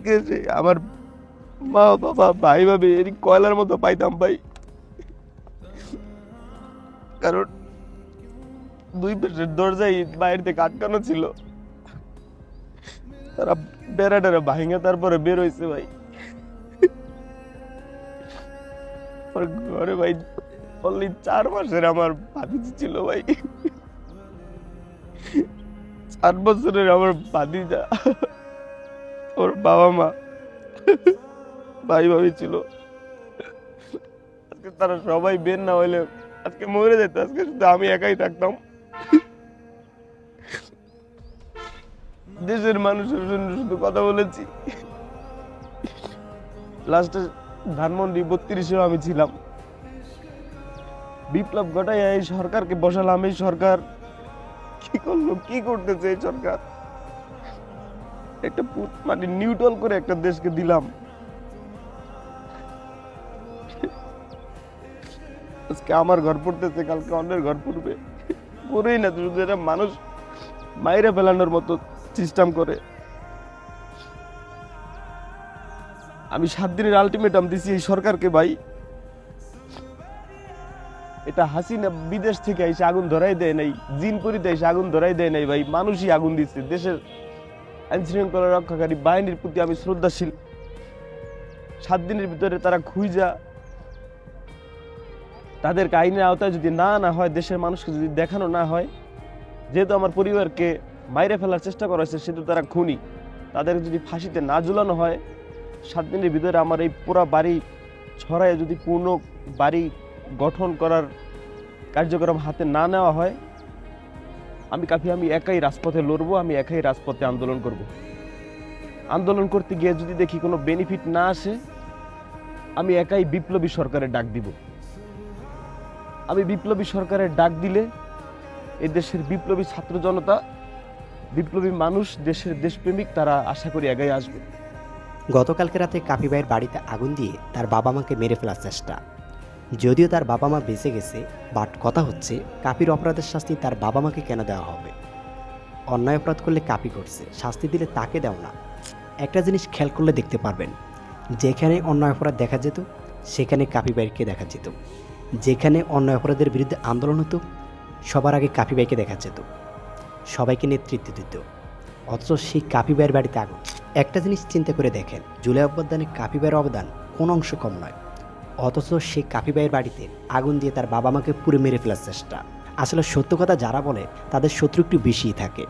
আজকে যে আমার মা, বাবা, ভাই, ভাবি এরই কয়লার মতো পাইতাম ভাই। কারণ দুই পাশের দরজায় বাইরে থেকে আটকানো ছিল। তারা বেড়া টেরা ভাঙে তারপরে বের হয়েছে ভাই। ঘরে ভাই অনলি চার মাসের আমার ভাতিজি ছিল ভাই। চার বছরের আমার ভাতিজা। ওর বাবা মা। ভাই ভাবি ছিল। আজকে তারা সবাই বের না হইলে আজকে মরে যেত, আজকে শুধু আমি একাই থাকতাম। দেশের মানুষের জন্য শুধু কথা বলেছি। লাস্টে ধানমন্ডি বত্রিশেও আমি ছিলাম। বিপ্লব ঘটাই এই সরকারকে বসালাম, এই সরকার কি করল, কি করতেছে এই সরকার? একটা মানে নিউট্রাল করে একটা দেশকে দিলাম। আজকে আমার ঘর পড়তেছে, কালকে অন্যের ঘর পড়বে। পড়েই না, শুধু এটা মানুষ মাইরে ফেলানোর মতো সিস্টেম করে। আমি সাত দিনের আলটিমেটাম দিছি এই সরকারকে ভাই। এটা হাসিনা বিদেশ থেকে এসে আগুন ধরাই দেয় নাই জিনপুরিতে এসে আগুন ধরাই দেয় নাই ভাই। মানুষই আগুন দিচ্ছে, দেশের আইন শৃঙ্খলা রক্ষাকারী বাহিনীর প্রতি আমি শ্রদ্ধাশীল। সাত দিনের ভিতরে তারা খুঁজা তাদেরকে আইনের আওতায় যদি না না হয়, দেশের মানুষকে যদি দেখানো না হয়, যেহেতু আমার পরিবারকে মাইরে ফেলার চেষ্টা করা হয়েছে, সেহেতু তারা খুনি। তাদের যদি ফাঁসিতে না ঝুলানো হয়, সাত দিনের ভিতরে আমার এই পুরা বাড়ি ছড়ায় যদি পূর্ণ বাড়ি গঠন করার কার্যক্রম হাতে না নেওয়া হয় আমি কাফি, আমি একাই রাজপথে লড়বো, আমি একাই রাজপথে আন্দোলন করব। আন্দোলন করতে গিয়ে যদি দেখি কোনো বেনিফিট না আসে, আমি একাই বিপ্লবী সরকারের ডাক দিব। আমি বিপ্লবী সরকারের ডাক দিলে এ দেশের বিপ্লবী ছাত্র জনতা, বিপ্লবী মানুষ, দেশের দেশপ্রেমিক, তারা আশা করি এগাই আসবে। গতকালকে রাতে কাপি ভাইয়ের বাড়িতে আগুন দিয়ে তার বাবা মাকে মেরে ফেলার চেষ্টা। যদিও তার বাবা মা বেঁচে গেছে বাট কথা হচ্ছে, কাপির অপরাধের শাস্তি তার বাবা মাকে কেন দেওয়া হবে? অন্যায় অপরাধ করলে কাপি করছে, শাস্তি দিলে তাকে দেও না। একটা জিনিস খেয়াল করলে দেখতে পারবেন, যেখানে অন্যায় অপরাধ দেখা যেত, সেখানে কাপি ভাইকে দেখা যেত। যেখানে অন্যায় অপরাধের বিরুদ্ধে আন্দোলন হতো, সবার আগে কাপি ভাইকে দেখা যেত। সবাইকে নেতৃত্ব দিত। অথচ সেই কাপি ভাইয়ের বাড়িতে আগুন। একটা জিনিস চিন্তা করে দেখেন, জুলাই অভ্যুত্থানে কাপি ভাইয়ের অবদান কোনো অংশ কম নয়। অথচ সেই কাফি ভাইয়ের বাড়িতে আগুন দিয়ে তার বাবা মাকে পুড়ে মেরে ফেলার চেষ্টা। আসলে সত্য কথা যারা বলে, তাদের শত্রু একটু বেশিই থাকে।